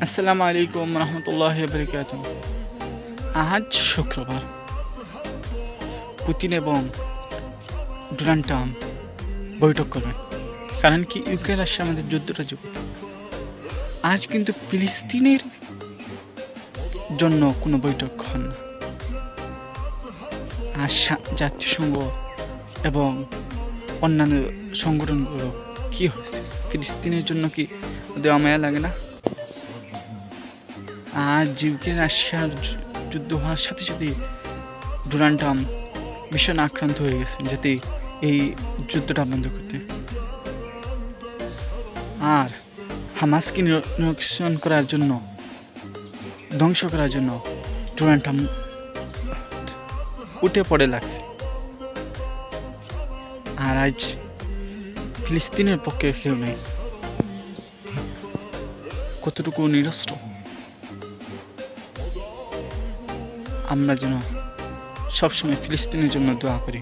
আসসালামু আলাইকুম রহমতুল্লাহ বরকাত আজ শুক্রবার। পুতিন এবং ডোনাল্ড ট্রাম্প বৈঠক করবেন। কারণ কি ইউক্রেন রাশিয়া আমাদের যুদ্ধটা যুগ। আজ কিন্তু ফিলিস্তিনের জন্য কোনো বৈঠক হন না। সা- জাতিসংঘ এবং অন্যান্য সংগঠনগুলো কি হয়েছে? ফিলিস্তিনের জন্য কি দেওয়া মায়া লাগে না? আজ ইউক্রেন রাশিয়ার যুদ্ধ হওয়ার সাথে সাথে ডোনাল্ড ট্রাম্প ভীষণ আক্রান্ত হয়ে গেছেন যাতে এই যুদ্ধটা বন্ধ করতে। আর হামাসকে নির- নিরসন করার জন্য, ধ্বংস করার জন্য ডোনাল্ড ট্রাম্প উঠে পড়ে লাগছে। আর আজ ফিলিস্তিনের পক্ষে কেউ নেই। কতটুকু নিরস্ত্র? আমরা যেন সবসময় ফিলিস্তিনের জন্য দোয়া করি।